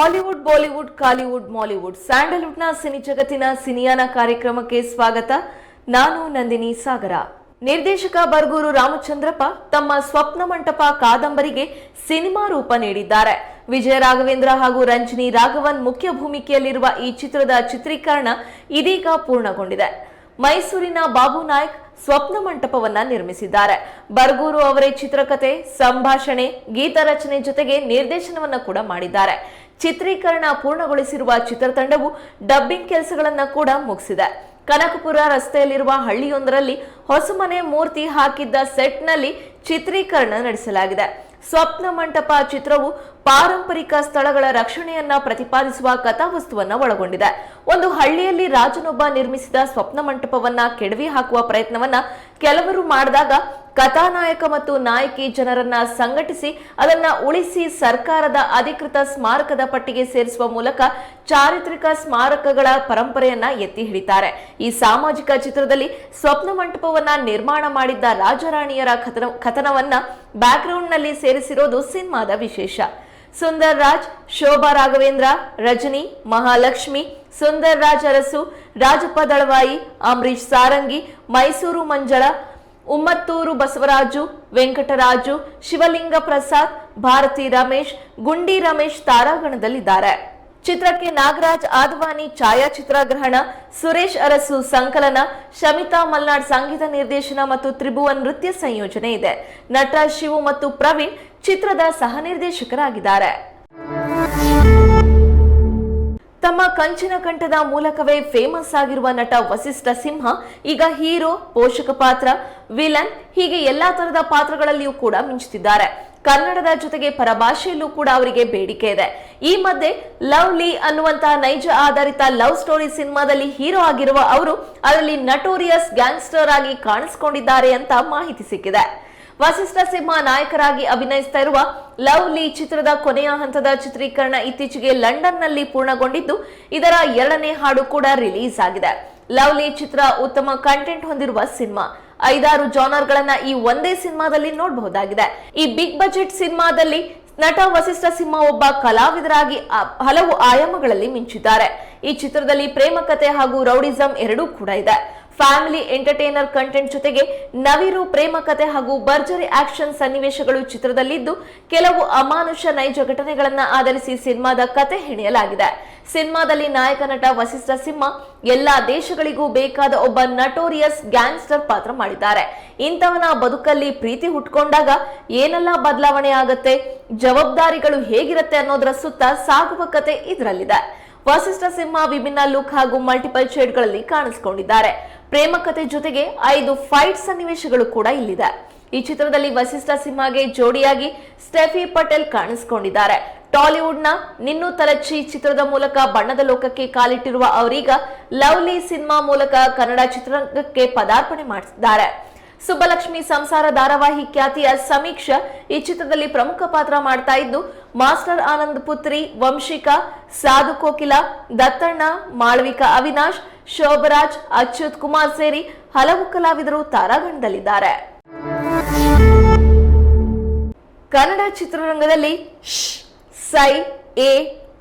Hollywood Bollywood Kollywood Mollywood ಸ್ಯಾಂಡಲ್ವುಡ್ನ cine ಜಗತ್ತಿನ ಸಿನಿಯಾನ ಕಾರ್ಯಕ್ರಮಕ್ಕೆ ಸ್ವಾಗತ. ನಾನು ನಂದಿನಿ ಸಾಗರ. ನಿರ್ದೇಶಕ ಬರ್ಗೂರು ರಾಮಚಂದ್ರಪ್ಪ ತಮ್ಮ ಸ್ವಪ್ನ ಮಂಟಪ ಕಾದಂಬರಿಗೆ ಸಿನಿಮಾ ರೂಪ ನೀಡಿದ್ದಾರೆ. ವಿಜಯ ರಾಘವೇಂದ್ರ ಹಾಗೂ ರಂಜನಿ ರಾಘವನ್ ಮುಖ್ಯ ಭೂಮಿಕೆಯಲ್ಲಿರುವ ಈ ಚಿತ್ರದ ಚಿತ್ರೀಕರಣ ಇದೀಗ ಪೂರ್ಣಗೊಂಡಿದೆ. ಮೈಸೂರಿನ ಬಾಬು ನಾಯ್ಕ್ ಸ್ವಪ್ನ ಮಂಟಪವನ್ನ ನಿರ್ಮಿಸಿದ್ದಾರೆ. ಬರ್ಗೂರು ಅವರೇ ಚಿತ್ರಕಥೆ ಸಂಭಾಷಣೆ, ಗೀತ ರಚನೆ ಜೊತೆಗೆ ನಿರ್ದೇಶನವನ್ನ ಕೂಡ ಮಾಡಿದ್ದಾರೆ. ಚಿತ್ರೀಕರಣ ಪೂರ್ಣಗೊಳಿಸಿರುವ ಚಿತ್ರತಂಡವು ಡಬ್ಬಿಂಗ್ ಕೆಲಸಗಳನ್ನು ಕೂಡ ಮುಗಿಸಿದೆ. ಕನಕಪುರ ರಸ್ತೆಯಲ್ಲಿರುವ ಹಳ್ಳಿಯೊಂದರಲ್ಲಿ ಹೊಸಮನೆ ಮೂರ್ತಿ ಹಾಕಿದ್ದ ಸೆಟ್ನಲ್ಲಿ ಚಿತ್ರೀಕರಣ ನಡೆಸಲಾಗಿದೆ. ಸ್ವಪ್ನ ಮಂಟಪ ಚಿತ್ರವು ಪಾರಂಪರಿಕ ಸ್ಥಳಗಳ ರಕ್ಷಣೆಯನ್ನ ಪ್ರತಿಪಾದಿಸುವ ಕಥಾವಸ್ತುವನ್ನ ಒಳಗೊಂಡಿದೆ. ಒಂದು ಹಳ್ಳಿಯಲ್ಲಿ ರಾಜನೊಬ್ಬ ನಿರ್ಮಿಸಿದ ಸ್ವಪ್ನ ಮಂಟಪವನ್ನ ಕೆಡವಿ ಹಾಕುವ ಪ್ರಯತ್ನವನ್ನ ಕೆಲವರು ಮಾಡಿದಾಗ ಕಥಾನಾಯಕ ಮತ್ತು ನಾಯಕಿ ಜನರನ್ನ ಸಂಘಟಿಸಿ ಅದನ್ನ ಉಳಿಸಿ ಸರ್ಕಾರದ ಅಧಿಕೃತ ಸ್ಮಾರಕದ ಪಟ್ಟಿಗೆ ಸೇರಿಸುವ ಮೂಲಕ ಚಾರಿತ್ರಿಕ ಸ್ಮಾರಕಗಳ ಪರಂಪರೆಯನ್ನ ಎತ್ತಿ ಹಿಡಿತಾರೆ. ಈ ಸಾಮಾಜಿಕ ಚಿತ್ರದಲ್ಲಿ ಸ್ವಪ್ನ ಮಂಟಪವನ್ನ ನಿರ್ಮಾಣ ಮಾಡಿದ್ದ ರಾಜರಾಣಿಯರ ಕಥನ, ಕಥನವನ್ನ ಬ್ಯಾಕ್ಗ್ರೌಂಡ್ನಲ್ಲಿ ಸೇರಿಸಿರೋದು ಸಿನಿಮಾದ ವಿಶೇಷ. ಸುಂದರ್ ರಾಜ್, ಶೋಭಾ ರಾಘವೇಂದ್ರ, ರಜನಿ, ಮಹಾಲಕ್ಷ್ಮಿ, ಸುಂದರ್ ರಾಜ್ ಅರಸು, ರಾಜಪ್ಪ ದಳವಾಯಿ ಅಂಬರೀಶ್ ಸಾರಂಗಿ, ಮೈಸೂರು ಮಂಜಳ ಉಮ್ಮತ್ತೂರು ಬಸವರಾಜು, ವೆಂಕಟರಾಜು, ಶಿವಲಿಂಗ ಪ್ರಸಾದ್, ಭಾರತಿ ರಮೇಶ್, ಗುಂಡಿ ರಮೇಶ್ ತಾರಾಗಣದಲ್ಲಿದ್ದಾರೆ. ಚಿತ್ರಕ್ಕೆ ನಾಗರಾಜ್ ಆದವಾನಿ ಛಾಯಾಚಿತ್ರಗ್ರಹಣ, ಸುರೇಶ್ ಅರಸು ಸಂಕಲನ, ಶಮಿತಾ ಮಲ್ನಾಡ್ ಸಂಗೀತ ನಿರ್ದೇಶನ ಮತ್ತು ತ್ರಿಭುವನ್ ನೃತ್ಯ ಸಂಯೋಜನೆ ಇದೆ. ನಟ ಶಿವು ಮತ್ತು ಪ್ರವೀಣ್ ಚಿತ್ರದ ಸಹ ನಿರ್ದೇಶಕರಾಗಿದ್ದಾರೆ. ತಮ್ಮ ಕಂಚಿನ ಕಂಠದ ಮೂಲಕವೇ ಫೇಮಸ್ ಆಗಿರುವ ನಟ ವಸಿಷ್ಠ ಸಿಂಹ, ಈಗ ಹೀರೋ, ಪೋಷಕ ಪಾತ್ರ, ವಿಲನ್, ಹೀಗೆ ಎಲ್ಲಾ ತರದ ಪಾತ್ರಗಳಲ್ಲಿಯೂ ಕೂಡ ಮಿಂಚುತ್ತಿದ್ದಾರೆ. ಕನ್ನಡದ ಜೊತೆಗೆ ಪರಭಾಷೆಯಲ್ಲೂ ಕೂಡ ಅವರಿಗೆ ಬೇಡಿಕೆ ಇದೆ. ಈ ಮಧ್ಯೆ ಲವ್ ಲೀ ಅನ್ನುವಂತಹ ನೈಜ ಆಧಾರಿತ ಲವ್ ಸ್ಟೋರಿ ಸಿನಿಮಾದಲ್ಲಿ ಹೀರೋ ಆಗಿರುವ ಅವರು, ಅದರಲ್ಲಿ ನಟೋರಿಯಸ್ ಗ್ಯಾಂಗ್ಸ್ಟರ್ ಆಗಿ ಕಾಣಿಸಿಕೊಂಡಿದ್ದಾರೆ ಅಂತ ಮಾಹಿತಿ ಸಿಕ್ಕಿದೆ. ವಸಿಷ್ಠ ಸಿಂಹ ನಾಯಕರಾಗಿ ಅಭಿನಯಿಸ್ತಾ ಇರುವ ಲವ್ ಲೀ ಚಿತ್ರದ ಕೊನೆಯ ಹಂತದ ಚಿತ್ರೀಕರಣ ಇತ್ತೀಚೆಗೆ ಲಂಡನ್ನಲ್ಲಿ ಪೂರ್ಣಗೊಂಡಿದ್ದು, ಇದರ ಎರಡನೇ ಹಾಡು ಕೂಡ ರಿಲೀಸ್ ಆಗಿದೆ. ಲವ್ ಲೀ ಚಿತ್ರ ಉತ್ತಮ ಕಂಟೆಂಟ್ ಹೊಂದಿರುವ ಸಿನಿಮಾ. ಐದಾರು ಜಾನರ್ಗಳನ್ನ ಈ ಒಂದೇ ಸಿನಿಮಾದಲ್ಲಿ ನೋಡಬಹುದಾಗಿದೆ. ಈ ಬಿಗ್ ಬಜೆಟ್ ಸಿನಿಮಾದಲ್ಲಿ ನಟ ವಸಿಷ್ಠ ಸಿಂಹ ಒಬ್ಬ ಕಲಾವಿದರಾಗಿ ಹಲವು ಆಯಾಮಗಳಲ್ಲಿ ಮಿಂಚಿದ್ದಾರೆ. ಈ ಚಿತ್ರದಲ್ಲಿ ಪ್ರೇಮ ಕಥೆ ಹಾಗೂ ರೌಡಿಸಂ ಎರಡೂ ಕೂಡ ಇದೆ. ಫ್ಯಾಮಿಲಿ ಎಂಟರ್ಟೈನರ್ ಕಂಟೆಂಟ್ ಜೊತೆಗೆ ನವಿರು ಪ್ರೇಮ ಕತೆ ಹಾಗೂ ಭರ್ಜರಿ ಆಕ್ಷನ್ ಸನ್ನಿವೇಶಗಳು ಚಿತ್ರದಲ್ಲಿದ್ದು, ಕೆಲವು ಅಮಾನುಷ ನೈಜ ಘಟನೆಗಳನ್ನ ಆಧರಿಸಿ ಸಿನಿಮಾದ ಕತೆ ಹೆಣೆಯಲಾಗಿದೆ. ಸಿನಿಮಾದಲ್ಲಿ ನಾಯಕ ನಟ ವಸಿಷ್ಠ ಸಿಂಹ ಎಲ್ಲಾ ದೇಶಗಳಿಗೂ ಬೇಕಾದ ಒಬ್ಬ ನಟೋರಿಯಸ್ ಗ್ಯಾಂಗ್ಸ್ಟರ್ ಪಾತ್ರ ಮಾಡಿದ್ದಾರೆ. ಇಂಥವನ ಬದುಕಲ್ಲಿ ಪ್ರೀತಿ ಹುಟ್ಕೊಂಡಾಗ ಏನೆಲ್ಲ ಬದಲಾವಣೆ ಆಗತ್ತೆ, ಜವಾಬ್ದಾರಿಗಳು ಹೇಗಿರುತ್ತೆ ಅನ್ನೋದರ ಸುತ್ತ ಸಾಗುವ ಕತೆ ಇದರಲ್ಲಿದೆ. ವಸಿಷ್ಠ ಸಿಂಹ ವಿಭಿನ್ನ ಲುಕ್ ಹಾಗೂ ಮಲ್ಟಿಪಲ್ ಶೇಡ್ಗಳಲ್ಲಿ ಕಾಣಿಸಿಕೊಂಡಿದ್ದಾರೆ. ಪ್ರೇಮ ಕತೆ ಜೊತೆಗೆ ಐದು ಫೈಟ್ ಸನ್ನಿವೇಶಗಳು ಕೂಡ ಇಲ್ಲಿದೆ. ಈ ಚಿತ್ರದಲ್ಲಿ ವಸಿಷ್ಠ ಸಿಂಹಗೆ ಜೋಡಿಯಾಗಿ ಸ್ಟೆಫಿ ಪಟೇಲ್ ಕಾಣಿಸಿಕೊಂಡಿದ್ದಾರೆ. ಟಾಲಿವುಡ್ನ ನಿನ್ನು ತಲಚ್ಚಿ ಚಿತ್ರದ ಮೂಲಕ ಬಣ್ಣದ ಲೋಕಕ್ಕೆ ಕಾಲಿಟ್ಟಿರುವ ಅವರೀಗ ಲವ್ಲಿ ಸಿನಿಮಾ ಮೂಲಕ ಕನ್ನಡ ಚಿತ್ರರಂಗಕ್ಕೆ ಪದಾರ್ಪಣೆ ಮಾಡಿಸಿದ್ದಾರೆ. ಸುಬ್ಬಲಕ್ಷ್ಮಿ ಸಂಸಾರ ಧಾರಾವಾಹಿ ಖ್ಯಾತಿಯ ಸಮೀಕ್ಷಾ ಈ ಚಿತ್ರದಲ್ಲಿ ಪ್ರಮುಖ ಪಾತ್ರ ಮಾಡ್ತಾ ಇದ್ದು, ಮಾಸ್ಟರ್ ಆನಂದ್ ಪುತ್ರಿ, ವಂಶಿಕಾ, ಸಾಧು ಕೋಕಿಲ, ದತ್ತಣ್ಣ, ಮಾಳವಿಕಾ ಅವಿನಾಶ್ ಶೋಭರಾಜ್, ಅಚ್ಯುತ್ ಕುಮಾರ್ ಸೇರಿ ಹಲವು ಕಲಾವಿದರು ತಾರಾಗಣದಲ್ಲಿದ್ದಾರೆ. ಕನ್ನಡ ಚಿತ್ರರಂಗದಲ್ಲಿ ಸೈ, ಎ,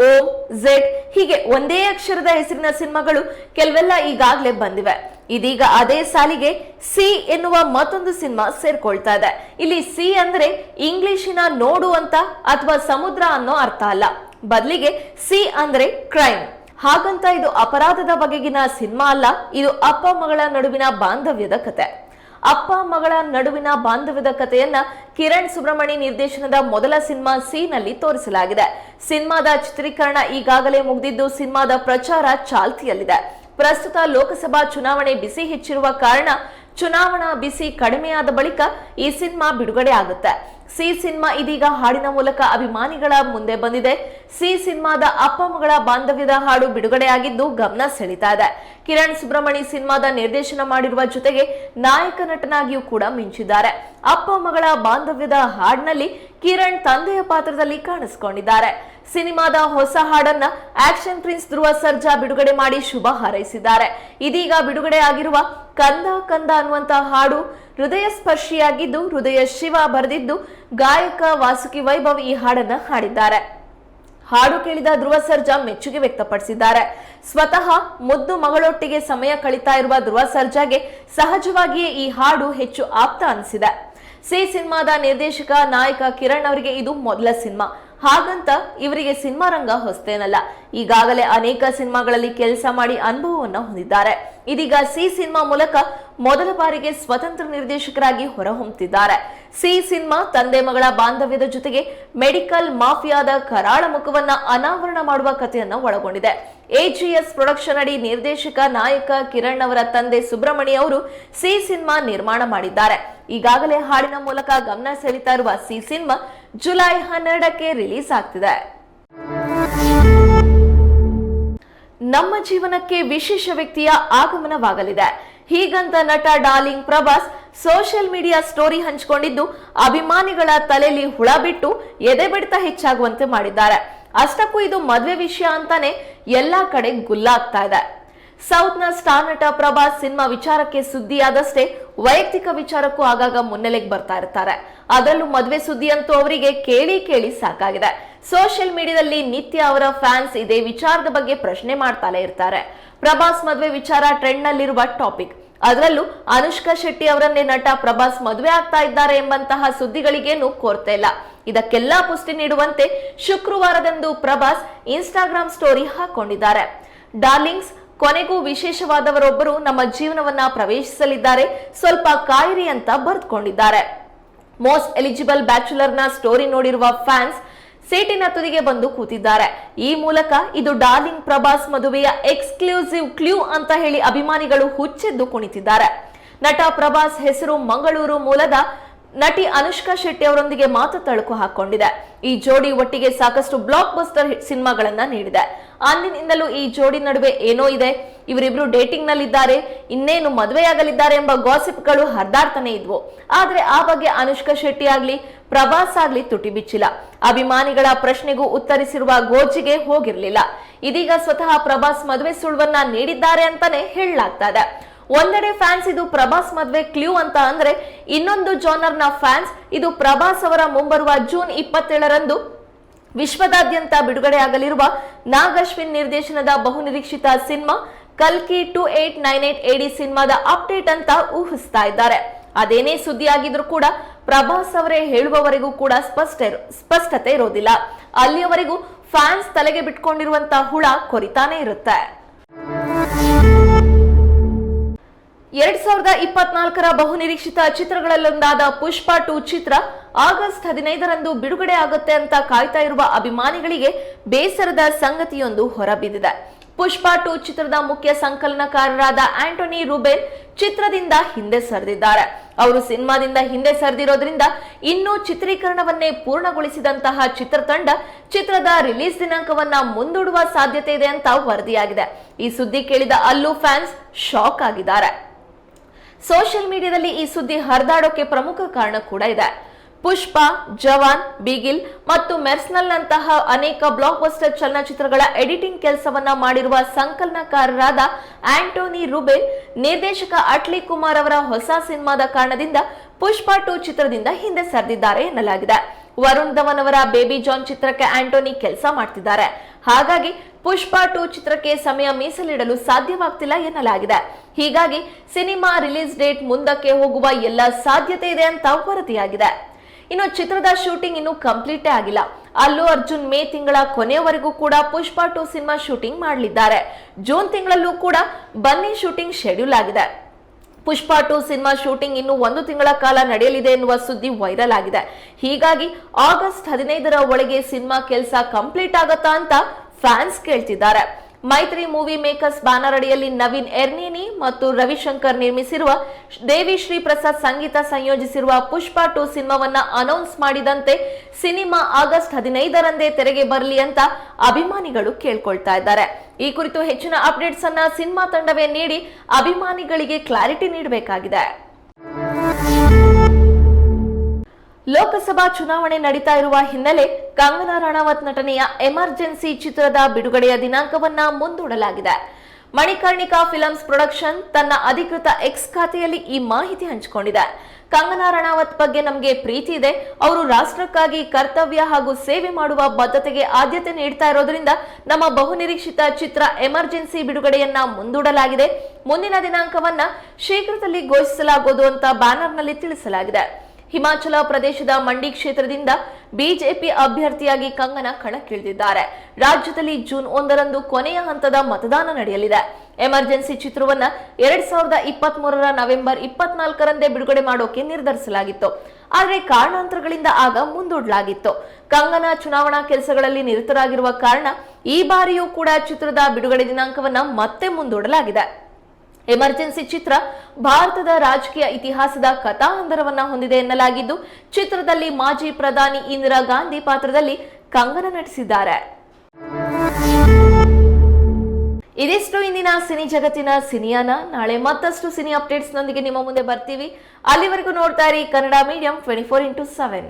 ಓಂ, ಝೆಡ್ ಹೀಗೆ ಒಂದೇ ಅಕ್ಷರದ ಹೆಸರಿನ ಸಿನಿಮಾಗಳು ಕೆಲವೆಲ್ಲ ಈಗಾಗಲೇ ಬಂದಿವೆ. ಇದೀಗ ಅದೇ ಸಾಲಿಗೆ ಸಿ ಎನ್ನುವ ಮತ್ತೊಂದು ಸಿನಿಮಾ ಸೇರ್ಕೊಳ್ತಾ ಇದೆ. ಇಲ್ಲಿ ಸಿ ಅಂದ್ರೆ ಇಂಗ್ಲಿಶಿನ ನೋಡು ಅಂತ ಅಥವಾ ಸಮುದ್ರ ಅನ್ನೋ ಅರ್ಥ ಅಲ್ಲ. ಬದಲಿಗೆ ಸಿ ಅಂದ್ರೆ ಕ್ರೈಮ್. ಹಾಗಂತ ಇದು ಅಪರಾಧದ ಬಗೆಗಿನ ಸಿನಿಮಾ ಅಲ್ಲ, ಇದು ಅಪ್ಪ ಮಗಳ ನಡುವಿನ ಬಾಂಧವ್ಯದ ಕತೆ. ಅಪ್ಪ ಮಗಳ ನಡುವಿನ ಬಾಂಧವ್ಯದ ಕಥೆಯನ್ನ ಕಿರಣ್ ಸುಬ್ರಹ್ಮಣಿ ನಿರ್ದೇಶನದ ಮೊದಲ ಸಿನಿಮಾ ಸೀನಲ್ಲಿ ತೋರಿಸಲಾಗಿದೆ. ಸಿನಿಮಾದ ಚಿತ್ರೀಕರಣ ಈಗಾಗಲೇ ಮುಗಿದಿದ್ದು ಸಿನಿಮಾದ ಪ್ರಚಾರ ಚಾಲ್ತಿಯಲ್ಲಿದೆ. ಪ್ರಸ್ತುತ ಲೋಕಸಭಾ ಚುನಾವಣೆ ಬಿಸಿ ಹೆಚ್ಚಿರುವ ಕಾರಣ ಚುನಾವಣಾ ಬಿಸಿ ಕಡಿಮೆಯಾದ ಬಳಿಕ ಈ ಸಿನಿಮಾ ಬಿಡುಗಡೆ ಆಗುತ್ತೆ ಸಿ ಸಿನಿಮಾ ಇದೀಗ ಹಾಡಿನ ಮೂಲಕ ಅಭಿಮಾನಿಗಳ ಮುಂದೆ ಬಂದಿದೆ. ಸಿ ಸಿನಿಮಾದ ಅಪ್ಪ ಮಗಳ ಬಾಂಧವ್ಯದ ಹಾಡು ಬಿಡುಗಡೆಯಾಗಿದ್ದು ಗಮನ ಸೆಳೀತಾ ಇದೆ. ಕಿರಣ್ ಸುಬ್ರಹ್ಮಣಿ ಸಿನಿಮಾದ ನಿರ್ದೇಶನ ಮಾಡಿರುವ ಜೊತೆಗೆ ನಾಯಕ ನಟನಾಗಿಯೂ ಕೂಡ ಮಿಂಚಿದ್ದಾರೆ. ಅಪ್ಪ ಮಗಳ ಬಾಂಧವ್ಯದ ಹಾಡಿನಲ್ಲಿ ಕಿರಣ್ ತಂದೆಯ ಪಾತ್ರದಲ್ಲಿ ಕಾಣಿಸಿಕೊಂಡಿದ್ದಾರೆ. ಸಿನಿಮಾದ ಹೊಸ ಹಾಡನ್ನ ಆಕ್ಷನ್ ಪ್ರಿನ್ಸ್ ಧ್ರುವ ಸರ್ಜಾ ಬಿಡುಗಡೆ ಮಾಡಿ ಶುಭ ಹಾರೈಸಿದ್ದಾರೆ. ಇದೀಗ ಬಿಡುಗಡೆ ಆಗಿರುವ ಕಂದ ಕಂದ ಅನ್ನುವಂತ ಹಾಡು ಹೃದಯ ಸ್ಪರ್ಶಿಯಾಗಿದ್ದು ಹೃದಯ ಶಿವ ಬರೆದಿದ್ದು, ಗಾಯಕ ವಾಸುಕಿ ವೈಭವ್ ಈ ಹಾಡನ್ನ ಹಾಡಿದ್ದಾರೆ. ಹಾಡು ಕೇಳಿದ ಧ್ರುವ ಸರ್ಜಾ ಮೆಚ್ಚುಗೆ ವ್ಯಕ್ತಪಡಿಸಿದ್ದಾರೆ. ಸ್ವತಃ ಮುದ್ದು ಮಗಳೊಟ್ಟಿಗೆ ಸಮಯ ಕಳೀತಾ ಇರುವ ಧ್ರುವ ಸರ್ಜಾಗೆ ಸಹಜವಾಗಿಯೇ ಈ ಹಾಡು ಹೆಚ್ಚು ಆಪ್ತ ಅನಿಸಿದೆ. ಸಿ ಸಿನಿಮಾದ ನಿರ್ದೇಶಕ ನಾಯಕ ಕಿರಣ್ ಅವರಿಗೆ ಇದು ಮೊದಲ ಸಿನಿಮಾ. ಹಾಗಂತ ಇವರಿಗೆ ಸಿನಿಮಾ ರಂಗ ಹೊಸ್ತೇನಲ್ಲ. ಈಗಾಗಲೇ ಅನೇಕ ಸಿನಿಮಾಗಳಲ್ಲಿ ಕೆಲಸ ಮಾಡಿ ಅನುಭವವನ್ನು ಹೊಂದಿದ್ದಾರೆ. ಇದೀಗ ಸಿ ಸಿನಿಮಾ ಮೂಲಕ ಮೊದಲ ಬಾರಿಗೆ ಸ್ವತಂತ್ರ ನಿರ್ದೇಶಕರಾಗಿ ಹೊರಹೊಮ್ಮುತ್ತಿದ್ದಾರೆ ಸಿ ಸಿನಿಮಾ ತಂದೆ ಮಗಳ ಬಾಂಧವ್ಯದ ಜೊತೆಗೆ ಮೆಡಿಕಲ್ ಮಾಫಿಯಾದ ಕರಾಳ ಮುಖವನ್ನ ಅನಾವರಣ ಮಾಡುವ ಕಥೆಯನ್ನು ಒಳಗೊಂಡಿದೆ. ಎಜಿಎಸ್ ಪ್ರೊಡಕ್ಷನ್ ಅಡಿ ನಿರ್ದೇಶಕ ನಾಯಕ ಕಿರಣ್ ಅವರ ತಂದೆ ಸುಬ್ರಹ್ಮಣ್ಯ ಅವರು ಸಿ ಸಿನಿಮಾ ನಿರ್ಮಾಣ ಮಾಡಿದ್ದಾರೆ. ಈಗಾಗಲೇ ಹಾಡಿನ ಮೂಲಕ ಗಮನ ಸೆಳೀತಾ ಇರುವ ಸಿ ಸಿನಿಮಾ ಜುಲೈ ಹನ್ನೆರಡಕ್ಕೆ ರಿಲೀಸ್ ಆಗ್ತಿದೆ. ನಮ್ಮ ಜೀವನಕ್ಕೆ ವಿಶೇಷ ವ್ಯಕ್ತಿಯ ಆಗಮನವಾಗಲಿದೆ. ಹೀಗಂತ ನಟ darling Prabhas social media story ಹಂಚಿಕೊಂಡಿದ್ದು, ಅಭಿಮಾನಿಗಳ ತಲೆಯಲ್ಲಿ ಹುಳ ಬಿಟ್ಟು ಎದೆ ಬಿಡಿತ ಹೆಚ್ಚಾಗುವಂತೆ ಮಾಡಿದ್ದಾರೆ. ಅಷ್ಟಕ್ಕೂ ಇದು ಮದುವೆ ವಿಷಯ ಅಂತಾನೆ ಎಲ್ಲಾ ಕಡೆ ಗುಲ್ಲಾಗ್ತಾ ಇದೆ. ಸೌತ್ನ ಸ್ಟಾರ್ ನಟ ಪ್ರಭಾಸ್ ಸಿನಿಮಾ ವಿಚಾರಕ್ಕೆ ಸುದ್ದಿಯಾದಷ್ಟೇ ವೈಯಕ್ತಿಕ ವಿಚಾರಕ್ಕೂ ಆಗಾಗ ಮುನ್ನೆಲೆಗೆ ಬರ್ತಾ ಇರ್ತಾರೆ. ಅದರಲ್ಲೂ ಮದುವೆ ಸುದ್ದಿ ಅಂತೂ ಅವರಿಗೆ ಕೇಳಿ ಕೇಳಿ ಸಾಕಾಗಿದೆ. ಸೋಷಿಯಲ್ ಮೀಡಿಯಾದಲ್ಲಿ ನಿತ್ಯ ಅವರ ಫ್ಯಾನ್ಸ್ ಇದೇ ವಿಚಾರದ ಬಗ್ಗೆ ಪ್ರಶ್ನೆ ಮಾಡ್ತಾನೆ ಇರ್ತಾರೆ. ಪ್ರಭಾಸ್ ಮದುವೆ ವಿಚಾರ ಟ್ರೆಂಡ್ ನಲ್ಲಿರುವ ಟಾಪಿಕ್. ಅದರಲ್ಲೂ ಅನುಷ್ಕಾ ಶೆಟ್ಟಿ ಅವರನ್ನೇ ನಟ ಪ್ರಭಾಸ್ ಮದುವೆ ಆಗ್ತಾ ಇದ್ದಾರೆ ಎಂಬಂತಹ ಸುದ್ದಿಗಳಿಗೇನು ಕೋರ್ತಾ ಇಲ್ಲ. ಇದಕ್ಕೆಲ್ಲಾ ಪುಷ್ಟಿ ನೀಡುವಂತೆ ಶುಕ್ರವಾರದಂದು ಪ್ರಭಾಸ್ ಇನ್ಸ್ಟಾಗ್ರಾಮ್ ಸ್ಟೋರಿ ಹಾಕೊಂಡಿದ್ದಾರೆ. ಡಾರ್ಲಿಂಗ್ಸ್ ಕೊನೆಗೂ ವಿಶೇಷವಾದವರೊಬ್ಬರು ನಮ್ಮ ಜೀವನವನ್ನ ಪ್ರವೇಶಿಸಲಿದ್ದಾರೆ. ಸ್ವಲ್ಪ ಕಾಯಿರಿ ಅಂತ ಬರೆದುಕೊಂಡಿದ್ದಾರೆ. ಮೋಸ್ಟ್ ಎಲಿಜಿಬಲ್ ಬ್ಯಾಚುಲರ್ನ ಸ್ಟೋರಿ ನೋಡಿರುವ ಫ್ಯಾನ್ಸ್ ಸೇಟಿನ ತುದಿಗೆ ಬಂದು ಕೂತಿದ್ದಾರೆ. ಈ ಮೂಲಕ ಇದು ಡಾರ್ಲಿಂಗ್ ಪ್ರಭಾಸ್ ಮದುವೆಯ ಎಕ್ಸ್ಕ್ಲೂಸಿವ್ ಕ್ಲೂ ಅಂತ ಹೇಳಿ ಅಭಿಮಾನಿಗಳು ಹುಚ್ಚೆದ್ದು ಕುಣಿತಿದ್ದಾರೆ. ನಟ ಪ್ರಭಾಸ್ ಹೆಸರು ಮಂಗಳೂರು ಮೂಲದ ನಟಿ ಅನುಷ್ಕಾ ಶೆಟ್ಟಿ ಅವರೊಂದಿಗೆ ಮಾತು ತಳುಕು ಹಾಕೊಂಡಿದೆ. ಈ ಜೋಡಿ ಒಟ್ಟಿಗೆ ಸಾಕಷ್ಟು ಬ್ಲಾಕ್ ಬಸ್ಟರ್ ಸಿನಿಮಾಗಳನ್ನ ನೀಡಿದೆ. ಅಂದಿನಿಂದಲೂ ಈ ಜೋಡಿ ನಡುವೆ ಏನೋ ಇದೆ. ಇವರಿಬ್ರು ಡೇಟಿಂಗ್ ನಲ್ಲಿದ್ದಾರೆ ಇನ್ನೇನು ಮದುವೆಯಾಗಲಿದ್ದಾರೆ ಎಂಬ ಗಾಸಿಪ್ಗಳು ಹರಿದಾಡ್ತಾನೆ ಇದ್ವು. ಆದ್ರೆ ಆ ಬಗ್ಗೆ ಅನುಷ್ಕಾ ಶೆಟ್ಟಿ ಆಗ್ಲಿ, ಪ್ರಭಾಸ್ ಆಗ್ಲಿ ತುಟಿ ಬಿಚ್ಚಿಲ್ಲ. ಅಭಿಮಾನಿಗಳ ಪ್ರಶ್ನೆಗೂ ಉತ್ತರಿಸಿರುವ ಗೋಜಿಗೆ ಹೋಗಿರ್ಲಿಲ್ಲ. ಇದೀಗ ಸ್ವತಃ ಪ್ರಭಾಸ್ ಮದುವೆ ಸುಳ್ವನ್ನ ನೀಡಿದ್ದಾರೆ ಅಂತಾನೆ ಹೇಳಲಾಗ್ತಾ ಇದೆ. ಒಂದೆಡೆ ಫ್ಯಾನ್ಸ್ ಇದು ಪ್ರಭಾಸ್ ಮದುವೆ ಕ್ಲೂ ಅಂತ ಅಂದ್ರೆ ಇನ್ನೊಂದು ಜೋನರ್ನ ಫ್ಯಾನ್ಸ್, ಇದು ಪ್ರಭಾಸ್ ಅವರ ಮುಂಬರುವ ಜೂನ್ ಇಪ್ಪತ್ತೇಳರಂದು ವಿಶ್ವದಾದ್ಯಂತ ಬಿಡುಗಡೆಯಾಗಲಿರುವ ನಾಗಶ್ವಿನ್ ನಿರ್ದೇಶನದ ಬಹುನಿರೀಕ್ಷಿತ ಸಿನಿಮಾ ಕಲ್ಕಿ ಟು ಏಟ್ ನೈನ್ ಏಟ್ ಎಡಿ ಸಿನಿಮಾದ ಅಪ್ಡೇಟ್ ಅಂತ ಊಹಿಸ್ತಾ ಇದ್ದಾರೆ. ಅದೇನೇ ಸುದ್ದಿಯಾಗಿದ್ರೂ ಕೂಡ ಪ್ರಭಾಸ್ ಅವರೇ ಹೇಳುವವರೆಗೂ ಕೂಡ ಸ್ಪಷ್ಟ ಸ್ಪಷ್ಟತೆ ಇರೋದಿಲ್ಲ. ಅಲ್ಲಿಯವರೆಗೂ ಫ್ಯಾನ್ಸ್ ತಲೆಗೆ ಬಿಟ್ಕೊಂಡಿರುವಂತ ಹುಳ ಕೊರಿತಾನೆ ಇರುತ್ತೆ. ಎರಡ್ ಸಾವಿರದ ಇಪ್ಪತ್ನಾಲ್ಕರ ಬಹುನಿರೀಕ್ಷಿತ ಚಿತ್ರಗಳಲ್ಲೊಂದಾದ ಪುಷ್ಪ ಟು ಚಿತ್ರ ಆಗಸ್ಟ್ ಹದಿನೈದರಂದು ಬಿಡುಗಡೆ ಆಗುತ್ತೆ ಅಂತ ಕಾಯ್ತಾ ಇರುವ ಅಭಿಮಾನಿಗಳಿಗೆ ಬೇಸರದ ಸಂಗತಿಯೊಂದು ಹೊರಬಿದ್ದಿದೆ. ಪುಷ್ಪ ಟು ಚಿತ್ರದ ಮುಖ್ಯ ಸಂಕಲನಕಾರರಾದ ಆಂಟೋನಿ ರೂಬೆನ್ ಚಿತ್ರದಿಂದ ಹಿಂದೆ ಸರಿದಿದ್ದಾರೆ. ಅವರು ಸಿನಿಮಾದಿಂದ ಹಿಂದೆ ಸರಿದಿರೋದ್ರಿಂದ ಇನ್ನೂ ಚಿತ್ರೀಕರಣವನ್ನೇ ಪೂರ್ಣಗೊಳಿಸಿದಂತಹ ಚಿತ್ರತಂಡ ಚಿತ್ರದ ರಿಲೀಸ್ ದಿನಾಂಕವನ್ನ ಮುಂದೂಡುವ ಸಾಧ್ಯತೆ ಇದೆ ಅಂತ ವರದಿಯಾಗಿದೆ. ಈ ಸುದ್ದಿ ಕೇಳಿದ ಅಲ್ಲೂ ಫ್ಯಾನ್ಸ್ ಶಾಕ್ ಆಗಿದ್ದಾರೆ. ಸೋಷಿಯಲ್ ಮೀಡಿಯಾದಲ್ಲಿ ಈ ಸುದ್ದಿ ಹರಿದಾಡೋಕೆ ಪ್ರಮುಖ ಕಾರಣ ಕೂಡ ಇದೆ. ಪುಷ್ಪ, ಜವಾನ್, ಬಿಗಿಲ್ ಮತ್ತು ಮೆರ್ಸ್ನಲ್ ನಂತಹ ಅನೇಕ ಬ್ಲಾಕ್ ಬಸ್ಟರ್ ಚಲನಚಿತ್ರಗಳ ಎಡಿಟಿಂಗ್ ಕೆಲಸವನ್ನ ಮಾಡಿರುವ ಸಂಕಲನಕಾರರಾದ ಆಂಟೋನಿ ರುಬೆಲ್ ನಿರ್ದೇಶಕ ಅಟ್ಲಿ ಕುಮಾರ್ ಅವರ ಹೊಸ ಸಿನಿಮಾದ ಕಾರಣದಿಂದ ಪುಷ್ಪ ಟು ಚಿತ್ರದಿಂದ ಹಿಂದೆ ಸರಿದಿದ್ದಾರೆ ಎನ್ನಲಾಗಿದೆ. ವರುಣ್ ಧವನ್ ಅವರ ಬೇಬಿ ಜಾನ್ ಚಿತ್ರಕ್ಕೆ ಆಂಟೋನಿ ಕೆಲಸ ಮಾಡ್ತಿದ್ದಾರೆ. ಹಾಗಾಗಿ ಪುಷ್ಪ ಟು ಚಿತ್ರಕ್ಕೆ ಸಮಯ ಮೀಸಲಿಡಲು ಸಾಧ್ಯವಾಗ್ತಿಲ್ಲ ಎನ್ನಲಾಗಿದೆ. ಹೀಗಾಗಿ ಸಿನಿಮಾ ರಿಲೀಸ್ ಡೇಟ್ ಮುಂದಕ್ಕೆ ಹೋಗುವ ಎಲ್ಲ ಸಾಧ್ಯತೆ ಇದೆ ಅಂತ ವರದಿಯಾಗಿದೆ. ಇನ್ನು ಚಿತ್ರದ ಶೂಟಿಂಗ್ ಇನ್ನು ಕಂಪ್ಲೀಟೇ ಆಗಿಲ್ಲ. ಅಲ್ಲೂ ಅರ್ಜುನ್ ಮೇ ತಿಂಗಳ ಕೊನೆಯವರೆಗೂ ಕೂಡ ಪುಷ್ಪ ಟು ಸಿನಿಮಾ ಶೂಟಿಂಗ್ ಮಾಡಲಿದ್ದಾರೆ. ಜೂನ್ ತಿಂಗಳಲ್ಲೂ ಕೂಡ ಬನ್ನಿ ಶೂಟಿಂಗ್ ಶೆಡ್ಯೂಲ್ ಆಗಿದೆ. ಪುಷ್ಪ ಟು ಸಿನಿಮಾ ಶೂಟಿಂಗ್ ಇನ್ನು ಒಂದು ತಿಂಗಳ ಕಾಲ ನಡೆಯಲಿದೆ ಎನ್ನುವ ಸುದ್ದಿ ವೈರಲ್ ಆಗಿದೆ. ಹೀಗಾಗಿ ಆಗಸ್ಟ್ ಹದಿನೈದರ ಒಳಗೆ ಸಿನಿಮಾ ಕೆಲಸ ಕಂಪ್ಲೀಟ್ ಆಗತ್ತಾ ಅಂತ ಫ್ಯಾನ್ಸ್ ಕೇಳ್ತಿದ್ದಾರೆ. ಮೈತ್ರಿ ಮೂವಿ ಮೇಕರ್ಸ್ ಬ್ಯಾನರ್ ಅಡಿಯಲ್ಲಿ ನವೀನ್ ಎರ್ನಿನಿ ಮತ್ತು ರವಿಶಂಕರ್ ನಿರ್ಮಿಸಿರುವ ದೇವಿ ಶ್ರೀ ಪ್ರಸಾದ್ ಸಂಗೀತ ಸಂಯೋಜಿಸಿರುವ ಪುಷ್ಪ ಟು ಸಿನಿಮಾವನ್ನ ಅನೌನ್ಸ್ ಮಾಡಿದಂತೆ ಸಿನಿಮಾ ಆಗಸ್ಟ್ ಹದಿನೈದರಂದೇ ತೆರೆಗೆ ಬರಲಿ ಅಂತ ಅಭಿಮಾನಿಗಳು ಕೇಳ್ಕೊಳ್ತಾ ಇದ್ದಾರೆ. ಈ ಕುರಿತು ಹೆಚ್ಚಿನ ಅಪ್ಡೇಟ್ಸ್ ಅನ್ನ ಸಿನಿಮಾ ತಂಡವೇ ನೀಡಿ ಅಭಿಮಾನಿಗಳಿಗೆ ಕ್ಲಾರಿಟಿ ನೀಡಬೇಕಾಗಿದೆ. ಲೋಕಸಭಾ ಚುನಾವಣೆ ನಡೀತಾ ಇರುವ ಹಿನ್ನೆಲೆ ಕಂಗನಾ ರಾಣಾವತ್ ನಟನೆಯ ಎಮರ್ಜೆನ್ಸಿ ಚಿತ್ರದ ಬಿಡುಗಡೆಯ ದಿನಾಂಕವನ್ನ ಮುಂದೂಡಲಾಗಿದೆ. ಮಣಿಕರ್ಣಿಕಾ ಫಿಲಮ್ಸ್ ಪ್ರೊಡಕ್ಷನ್ ತನ್ನ ಅಧಿಕೃತ ಎಕ್ಸ್ ಖಾತೆಯಲ್ಲಿ ಈ ಮಾಹಿತಿ ಹಂಚಿಕೊಂಡಿದೆ. ಕಂಗನಾ ರಣಾವತ್ ಬಗ್ಗೆ ನಮಗೆ ಪ್ರೀತಿ ಇದೆ. ಅವರು ರಾಷ್ಟ್ರಕ್ಕಾಗಿ ಕರ್ತವ್ಯ ಹಾಗೂ ಸೇವೆ ಮಾಡುವ ಬದ್ಧತೆಗೆ ಆದ್ಯತೆ ನೀಡ್ತಾ ಇರೋದ್ರಿಂದ ನಮ್ಮ ಬಹುನಿರೀಕ್ಷಿತ ಚಿತ್ರ ಎಮರ್ಜೆನ್ಸಿ ಬಿಡುಗಡೆಯನ್ನ ಮುಂದೂಡಲಾಗಿದೆ. ಮುಂದಿನ ದಿನಾಂಕವನ್ನ ಶೀಘ್ರದಲ್ಲಿ ಘೋಷಿಸಲಾಗುವುದು ಅಂತ ಬ್ಯಾನರ್ನಲ್ಲಿ ತಿಳಿಸಲಾಗಿದೆ. ಹಿಮಾಚಲ ಪ್ರದೇಶದ ಮಂಡಿ ಕ್ಷೇತ್ರದಿಂದ ಬಿಜೆಪಿ ಅಭ್ಯರ್ಥಿಯಾಗಿ ಕಂಗನ ಕಣಕ್ಕಿಳಿದಿದ್ದಾರೆ. ರಾಜ್ಯದಲ್ಲಿ ಜೂನ್ ಒಂದರಂದು ಕೊನೆಯ ಹಂತದ ಮತದಾನ ನಡೆಯಲಿದೆ. ಎಮರ್ಜೆನ್ಸಿ ಚಿತ್ರವನ್ನ ಎರಡ್ ಸಾವಿರದ ಇಪ್ಪತ್ತ್ ಮೂರರ ನವೆಂಬರ್ ಇಪ್ಪತ್ನಾಲ್ಕರಂದೇ ಬಿಡುಗಡೆ ಮಾಡೋಕೆ ನಿರ್ಧರಿಸಲಾಗಿತ್ತು. ಆದರೆ ಕಾರಣಾಂತರಗಳಿಂದ ಆಗ ಮುಂದೂಡಲಾಗಿತ್ತು. ಕಂಗನ ಚುನಾವಣಾ ಕೆಲಸಗಳಲ್ಲಿ ನಿರತರಾಗಿರುವ ಕಾರಣ ಈ ಬಾರಿಯೂ ಕೂಡ ಚಿತ್ರದ ಬಿಡುಗಡೆ ದಿನಾಂಕವನ್ನ ಮತ್ತೆ ಮುಂದೂಡಲಾಗಿದೆ. ಎಮರ್ಜೆನ್ಸಿ ಚಿತ್ರ ಭಾರತದ ರಾಜಕೀಯ ಇತಿಹಾಸದ ಕಥಾಹಂದರವನ್ನ ಹೊಂದಿದೆ ಎನ್ನಲಾಗಿದ್ದು, ಚಿತ್ರದಲ್ಲಿ ಮಾಜಿ ಪ್ರಧಾನಿ ಇಂದಿರಾ ಗಾಂಧಿ ಪಾತ್ರದಲ್ಲಿ ಕಂಗನ ನಟಿಸಿದ್ದಾರೆ. ಇದಿಷ್ಟು ಇಂದಿನ ಸಿನಿ ಜಗತ್ತಿನ ಸಿನಿಯಾನ. ನಾಳೆ ಮತ್ತಷ್ಟು ಸಿನಿ ಅಪ್ಡೇಟ್ಸ್ ನೊಂದಿಗೆ ನಿಮ್ಮ ಮುಂದೆ ಬರ್ತೀವಿ. ಅಲ್ಲಿವರೆಗೂ ನೋಡ್ತಾ ಇರಿ Kannada medium twenty four into seven